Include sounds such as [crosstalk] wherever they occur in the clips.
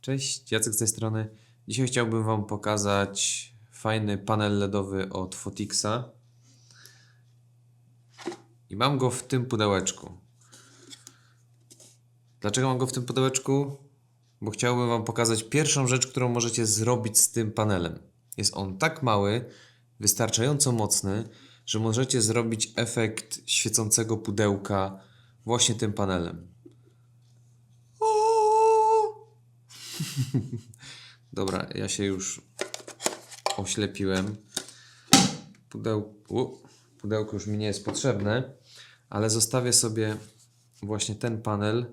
Cześć, Jacek z tej strony. Dzisiaj chciałbym Wam pokazać fajny panel LEDowy od Fotixa. I mam go w tym pudełeczku. Dlaczego mam go w tym pudełeczku? Bo chciałbym Wam pokazać pierwszą rzecz, którą możecie zrobić z tym panelem. Jest on tak mały, wystarczająco mocny, że możecie zrobić efekt świecącego pudełka właśnie tym panelem. [laughs] Dobra, ja się już oślepiłem. Pudełku, pudełko już mi nie jest potrzebne, ale zostawię sobie właśnie ten panel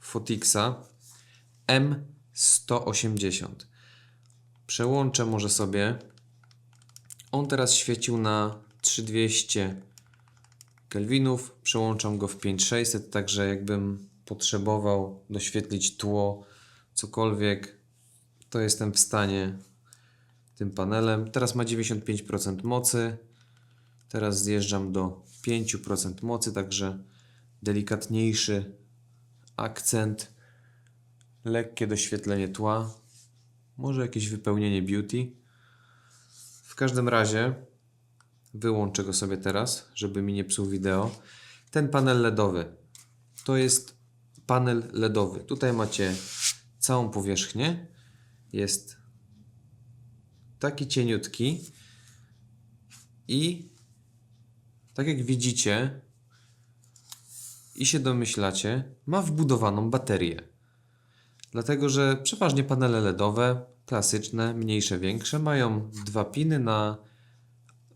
Fotixa M180. Przełączę może sobie. On teraz świecił na 3200 kelwinów. Przełączam go w 5600, także jakbym potrzebował doświetlić tło, cokolwiek, to jestem w stanie tym panelem. Teraz ma 95% mocy. Teraz zjeżdżam do 5% mocy, także delikatniejszy akcent, lekkie doświetlenie tła, może jakieś wypełnienie beauty. W każdym razie wyłączę go sobie teraz, żeby mi nie psuł wideo. Ten panel LEDowy to jest panel LEDowy. Tutaj macie całą powierzchnię. Jest taki cieniutki i tak jak widzicie i się domyślacie, ma wbudowaną baterię. Dlatego, że przeważnie panele LEDowe, klasyczne, mniejsze, większe, mają dwa piny na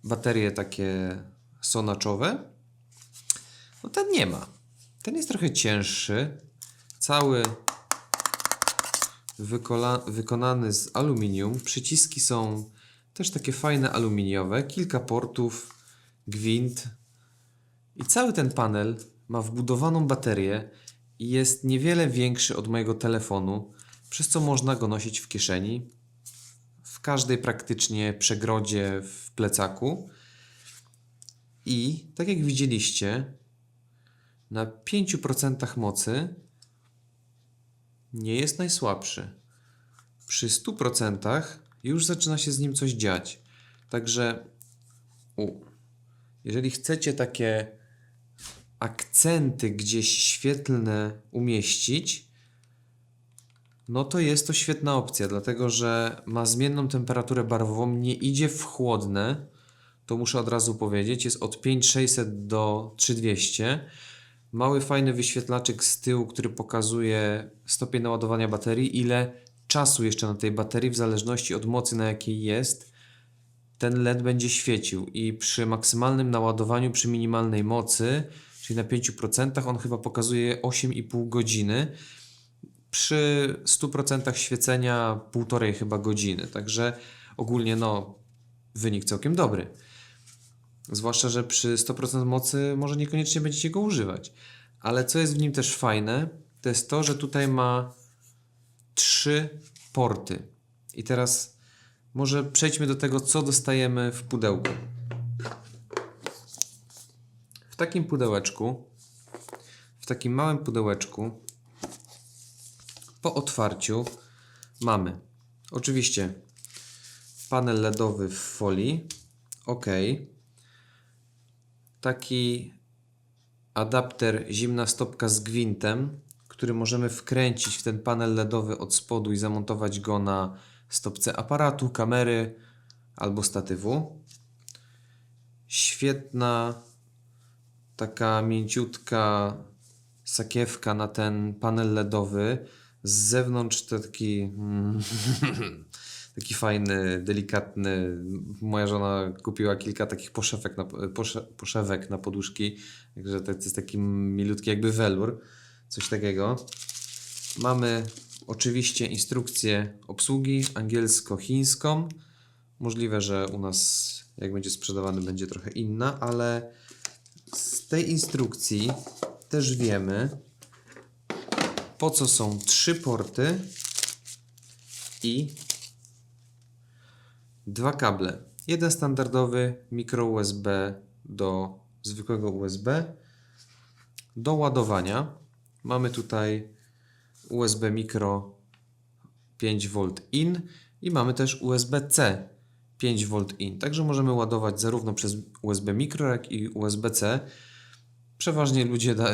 baterie takie sonaczowe. No ten nie ma. Ten jest trochę cięższy. Cały wykonany z aluminium. Przyciski są też takie fajne aluminiowe. Kilka portów, gwint. I cały ten panel ma wbudowaną baterię i jest niewiele większy od mojego telefonu, przez co można go nosić w kieszeni, w każdej praktycznie przegrodzie w plecaku. I tak jak widzieliście, na 5% mocy nie jest najsłabszy. Przy 100% już zaczyna się z nim coś dziać. Także u, jeżeli chcecie takie akcenty gdzieś świetlne umieścić, no to jest to świetna opcja, dlatego że ma zmienną temperaturę barwową, nie idzie w chłodne. To muszę od razu powiedzieć, jest od 5600 do 3200. Mały fajny wyświetlaczek z tyłu, który pokazuje stopień naładowania baterii, ile czasu jeszcze na tej baterii, w zależności od mocy na jakiej jest, ten LED będzie świecił. I przy maksymalnym naładowaniu, przy minimalnej mocy, czyli na 5%, on chyba pokazuje 8,5 godziny. Przy 100% świecenia 1,5 chyba godziny. Także ogólnie no, wynik całkiem dobry. Zwłaszcza, że przy 100% mocy może niekoniecznie będziecie go używać. Ale co jest w nim też fajne, to jest to, że tutaj ma trzy porty. I teraz może przejdźmy do tego, co dostajemy w pudełku. W takim pudełeczku, w takim małym pudełeczku, po otwarciu mamy oczywiście panel LEDowy w folii. OK taki adapter zimna stopka z gwintem, który możemy wkręcić w ten panel LEDowy od spodu i zamontować go na stopce aparatu, kamery albo statywu. Świetna taka mięciutka sakiewka na ten panel LEDowy. Z zewnątrz taki mm, [laughs] taki fajny, delikatny. Moja żona kupiła kilka takich poszewek na, posze, poszewek na poduszki, także to jest taki milutki jakby welur, coś takiego. Mamy oczywiście instrukcję obsługi angielsko-chińską. Możliwe, że u nas jak będzie sprzedawany będzie trochę inna, ale z tej instrukcji też wiemy po co są trzy porty i dwa kable. Jeden standardowy mikro USB do zwykłego USB. Do ładowania mamy tutaj USB mikro 5V in i mamy też USB-C 5V in. Także możemy ładować zarówno przez USB mikro, jak i USB-C. Przeważnie ludzie, da,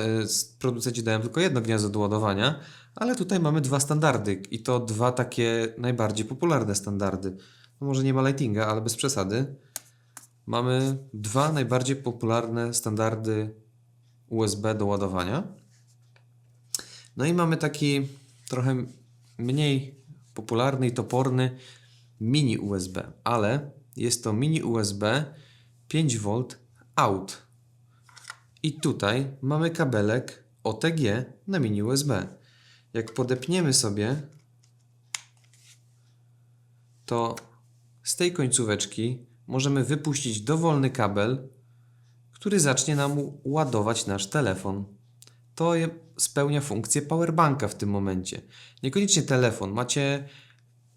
producenci dają tylko jedno gniazdo do ładowania, ale tutaj mamy dwa standardy i to dwa takie najbardziej popularne standardy. No może nie ma lightinga, ale bez przesady. Mamy dwa najbardziej popularne standardy USB do ładowania. No i mamy taki trochę mniej popularny i toporny mini USB, ale jest to mini USB 5V out. I tutaj mamy kabelek OTG na mini USB. Jak podepniemy sobie, to z tej końcóweczki możemy wypuścić dowolny kabel, który zacznie nam ładować nasz telefon. To spełnia funkcję powerbanka w tym momencie. Niekoniecznie telefon. Macie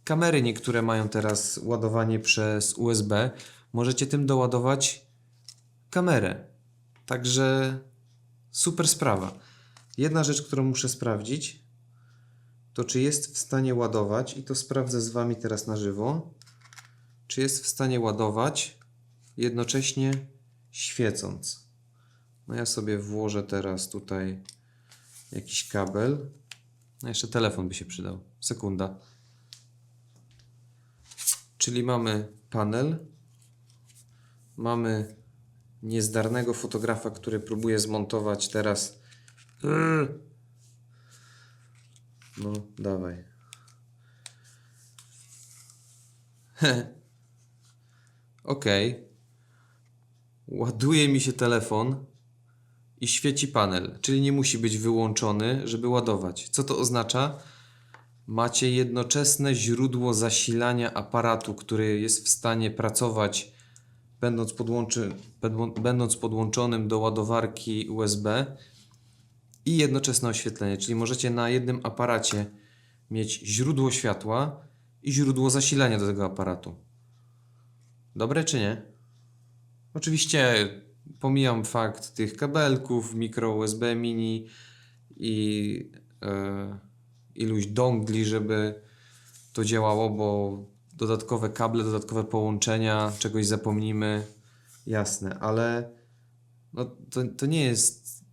kamery, niektóre mają teraz ładowanie przez USB. Możecie tym doładować kamerę. Także super sprawa. Jedna rzecz, którą muszę sprawdzić, to czy jest w stanie ładować, i to sprawdzę z Wami teraz na żywo, czy jest w stanie ładować jednocześnie świecąc. No ja sobie włożę teraz tutaj jakiś kabel. No jeszcze telefon by się przydał. Sekunda. Czyli mamy panel. Mamy niezdarnego fotografa, który próbuje zmontować teraz. No, dawaj. [laughs] Okej. Ładuje mi się telefon i świeci panel, czyli nie musi być wyłączony, żeby ładować. Co to oznacza? Macie jednoczesne źródło zasilania aparatu, który jest w stanie pracować, będąc, podłączy, będą- będąc podłączonym do ładowarki USB i jednoczesne oświetlenie, czyli możecie na jednym aparacie mieć źródło światła i źródło zasilania do tego aparatu. Dobre czy nie? Oczywiście pomijam fakt tych kabelków, mikro USB mini i e, iluś dongli, żeby to działało, bo dodatkowe kable, dodatkowe połączenia, czegoś zapomnimy, jasne, ale no, to, to nie jest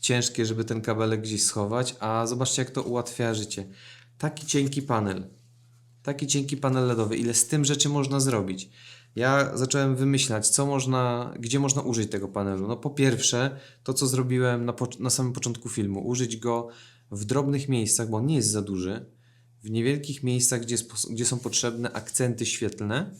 ciężkie, żeby ten kabelek gdzieś schować, a zobaczcie jak to ułatwia życie. Taki cienki panel, taki cienki panel LEDowy, ile z tym rzeczy można zrobić. Ja zacząłem wymyślać, co można, gdzie można użyć tego panelu. No po pierwsze, to co zrobiłem na, na samym początku filmu, użyć go w drobnych miejscach, bo on nie jest za duży, w niewielkich miejscach, gdzie, gdzie są potrzebne akcenty świetlne.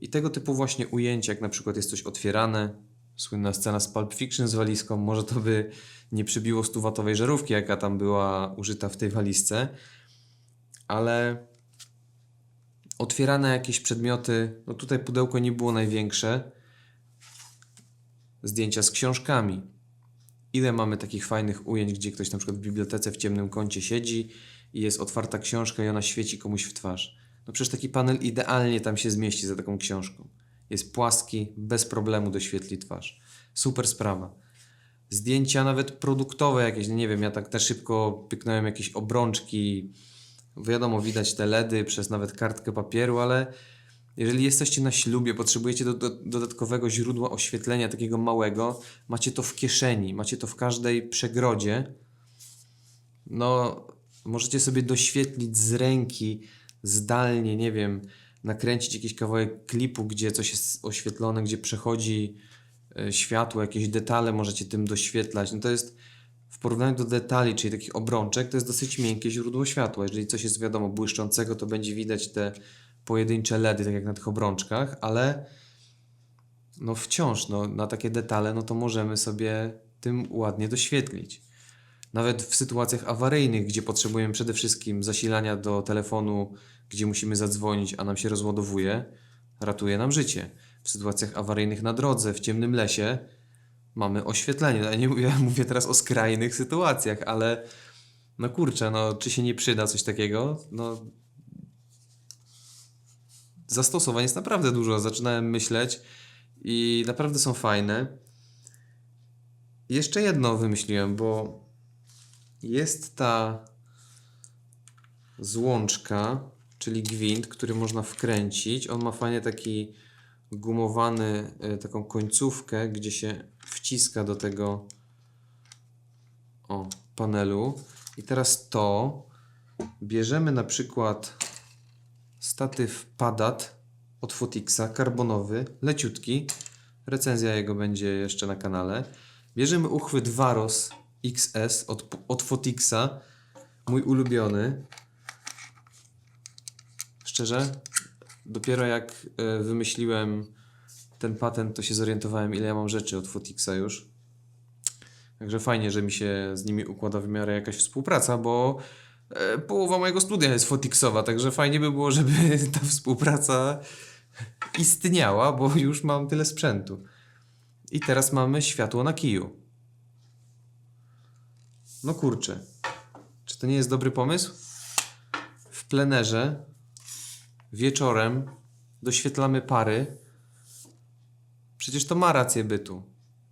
I tego typu właśnie ujęcia, jak na przykład jest coś otwierane, słynna scena z Pulp Fiction z walizką, może to by nie przybiło stuwatowej żarówki, jaka tam była użyta w tej walizce, ale otwierane jakieś przedmioty, no tutaj pudełko nie było największe, zdjęcia z książkami. Ile mamy takich fajnych ujęć, gdzie ktoś na przykład w bibliotece w ciemnym kącie siedzi i jest otwarta książka i ona świeci komuś w twarz. No przecież taki panel idealnie tam się zmieści za taką książką. Jest płaski, bez problemu doświetli twarz. Super sprawa. Zdjęcia nawet produktowe jakieś, no nie wiem, ja tak też szybko pyknąłem jakieś obrączki. Wiadomo, widać te LEDy przez nawet kartkę papieru, ale jeżeli jesteście na ślubie, potrzebujecie do, do, dodatkowego źródła oświetlenia, takiego małego, macie to w kieszeni, macie to w każdej przegrodzie, no możecie sobie doświetlić z ręki, zdalnie, nie wiem, nakręcić jakiś kawałek klipu, gdzie coś jest oświetlone, gdzie przechodzi e, światło, jakieś detale możecie tym doświetlać. No to jest w porównaniu do detali, czyli takich obrączek, to jest dosyć miękkie źródło światła. Jeżeli coś jest wiadomo błyszczącego, to będzie widać te pojedyncze LEDy, tak jak na tych obrączkach, ale no wciąż no, na takie detale, no to możemy sobie tym ładnie doświetlić. Nawet w sytuacjach awaryjnych, gdzie potrzebujemy przede wszystkim zasilania do telefonu, gdzie musimy zadzwonić, a nam się rozładowuje, ratuje nam życie. W sytuacjach awaryjnych na drodze, w ciemnym lesie mamy oświetlenie. Ja nie mówię, [laughs] mówię teraz o skrajnych sytuacjach, ale no kurczę, no czy się nie przyda coś takiego? No zastosowań jest naprawdę dużo. Zaczynałem myśleć i naprawdę są fajne. Jeszcze jedno wymyśliłem, bo jest ta złączka, czyli gwint, który można wkręcić. On ma fajnie taki gumowany, y, taką końcówkę, gdzie się wciska do tego o, panelu. I teraz to bierzemy na przykład statyw Padat od Fotixa, karbonowy, leciutki. Recenzja jego będzie jeszcze na kanale. Bierzemy uchwyt Varos XS od, od Fotixa, mój ulubiony. Szczerze, dopiero jak e, wymyśliłem ten patent, to się zorientowałem, ile ja mam rzeczy od Fotixa już. Także fajnie, że mi się z nimi układa w miarę jakaś współpraca, bo e, połowa mojego studia jest Fotixowa, także fajnie by było, [laughs] żeby ta współpraca istniała, bo już mam tyle sprzętu. I teraz mamy światło na kiju. No kurczę. Czy to nie jest dobry pomysł? W plenerze wieczorem doświetlamy pary. Przecież to ma rację bytu.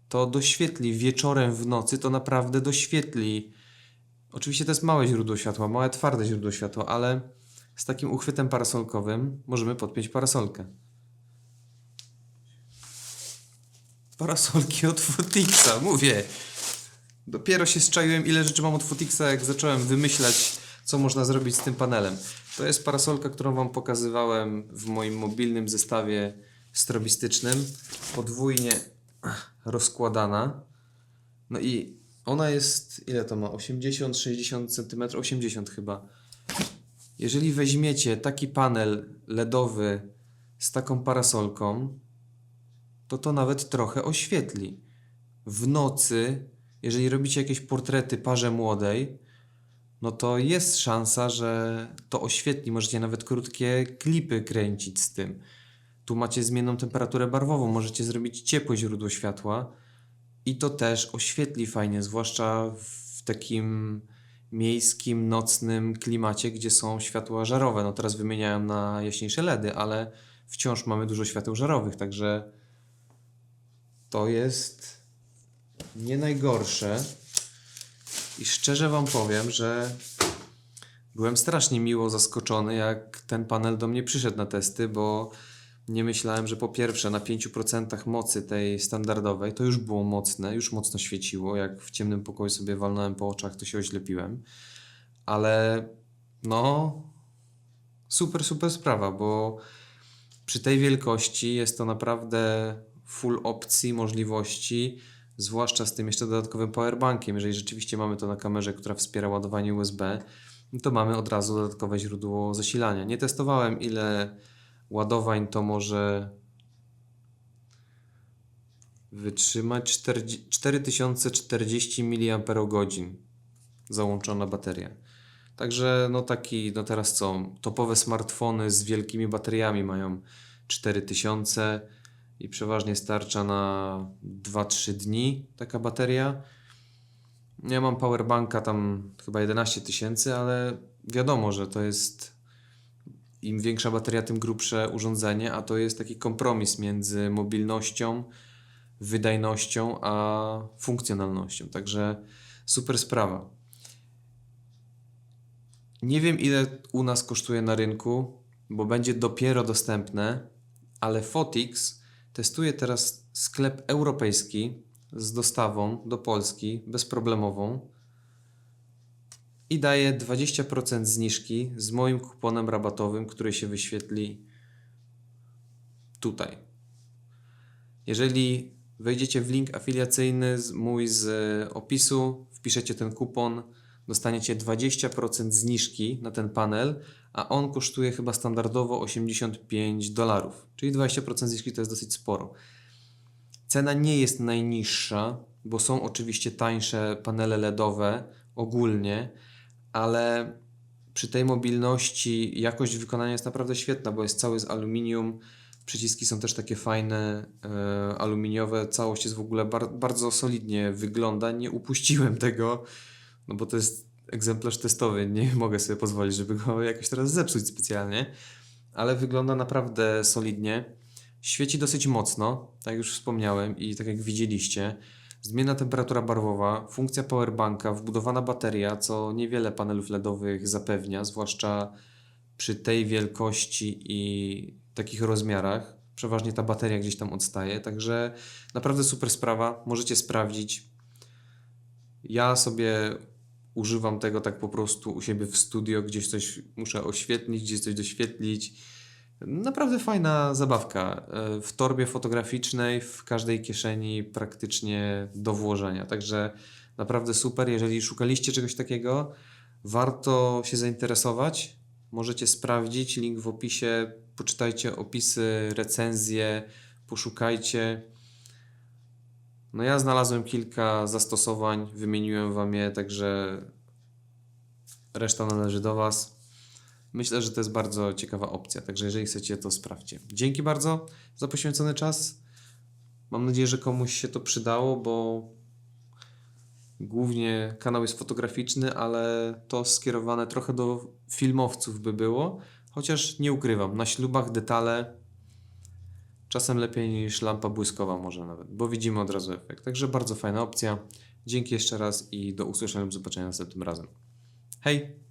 To doświetli wieczorem w nocy, to naprawdę doświetli. Oczywiście to jest małe źródło światła, małe twarde źródło światła, ale z takim uchwytem parasolkowym możemy podpiąć parasolkę. Parasolki od Fotixa, mówię. Dopiero się zczaiłem, ile rzeczy mam od Fotixa, jak zacząłem wymyślać, co można zrobić z tym panelem. To jest parasolka, którą Wam pokazywałem w moim mobilnym zestawie strobistycznym. Podwójnie rozkładana. No i ona jest, ile to ma? 80, 60 cm? 80 chyba. Jeżeli weźmiecie taki panel LEDowy z taką parasolką, to to nawet trochę oświetli. W nocy, jeżeli robicie jakieś portrety parze młodej, no to jest szansa, że to oświetli. Możecie nawet krótkie klipy kręcić z tym. Tu macie zmienną temperaturę barwową, możecie zrobić ciepłe źródło światła i to też oświetli fajnie, zwłaszcza w takim miejskim, nocnym klimacie, gdzie są światła żarowe. No teraz wymieniałem na jaśniejsze LEDy, ale wciąż mamy dużo świateł żarowych, także to jest nie najgorsze. I szczerze Wam powiem, że byłem strasznie miło zaskoczony, jak ten panel do mnie przyszedł na testy, bo nie myślałem, że po pierwsze na 5% mocy tej standardowej to już było mocne, już mocno świeciło. Jak w ciemnym pokoju sobie walnąłem po oczach, to się oślepiłem. Ale no, super, super sprawa, bo przy tej wielkości jest to naprawdę full opcji, możliwości, zwłaszcza z tym jeszcze dodatkowym powerbankiem. Jeżeli rzeczywiście mamy to na kamerze, która wspiera ładowanie USB, to mamy od razu dodatkowe źródło zasilania. Nie testowałem, ile ładowań to może wytrzymać 40 4040 mAh załączona bateria. Także no taki, no teraz co, topowe smartfony z wielkimi bateriami mają 4000 i przeważnie starcza na 2-3 dni taka bateria. Ja mam powerbanka tam chyba 11 tysięcy, ale wiadomo, że to jest im większa bateria, tym grubsze urządzenie, a to jest taki kompromis między mobilnością, wydajnością, a funkcjonalnością. Także super sprawa. Nie wiem, ile u nas kosztuje na rynku, bo będzie dopiero dostępne, ale Fotix testuje teraz sklep europejski z dostawą do Polski bezproblemową i daje 20% zniżki z moim kuponem rabatowym, który się wyświetli tutaj. Jeżeli wejdziecie w link afiliacyjny mój z e, opisu, wpiszecie ten kupon, dostaniecie 20% zniżki na ten panel, a on kosztuje chyba standardowo 85 dolarów, czyli 20% zniżki to jest dosyć sporo. Cena nie jest najniższa, bo są oczywiście tańsze panele LEDowe ogólnie, ale przy tej mobilności jakość wykonania jest naprawdę świetna, bo jest cały z aluminium. Przyciski są też takie fajne, e, aluminiowe. Całość jest w ogóle bar bardzo solidnie wygląda. Nie upuściłem tego, no bo to jest egzemplarz testowy. Nie [laughs] mogę sobie pozwolić, żeby go jakoś teraz zepsuć specjalnie, ale wygląda naprawdę solidnie. Świeci dosyć mocno, tak jak już wspomniałem i tak jak widzieliście. Zmienna temperatura barwowa, funkcja powerbanka, wbudowana bateria, co niewiele panelów LEDowych zapewnia, zwłaszcza przy tej wielkości i takich rozmiarach. Przeważnie ta bateria gdzieś tam odstaje, także naprawdę super sprawa. Możecie sprawdzić. Ja sobie używam tego tak po prostu u siebie w studio, gdzieś coś muszę oświetlić, gdzieś coś doświetlić. Naprawdę fajna zabawka. E, W torbie fotograficznej, w każdej kieszeni praktycznie do włożenia. Także naprawdę super. Jeżeli szukaliście czegoś takiego, warto się zainteresować. Możecie sprawdzić. Link w opisie. Poczytajcie opisy, recenzje, poszukajcie. No ja znalazłem kilka zastosowań, wymieniłem Wam je, także reszta należy do Was. Myślę, że to jest bardzo ciekawa opcja, także jeżeli chcecie, to sprawdźcie. Dzięki bardzo za poświęcony czas. Mam nadzieję, że komuś się to przydało, bo głównie kanał jest fotograficzny, ale to skierowane trochę do filmowców by było. Chociaż nie ukrywam, na ślubach detale czasem lepiej niż lampa błyskowa może nawet, bo widzimy od razu efekt. Także bardzo fajna opcja. Dzięki jeszcze raz i do usłyszenia lub zobaczenia następnym razem. Hej!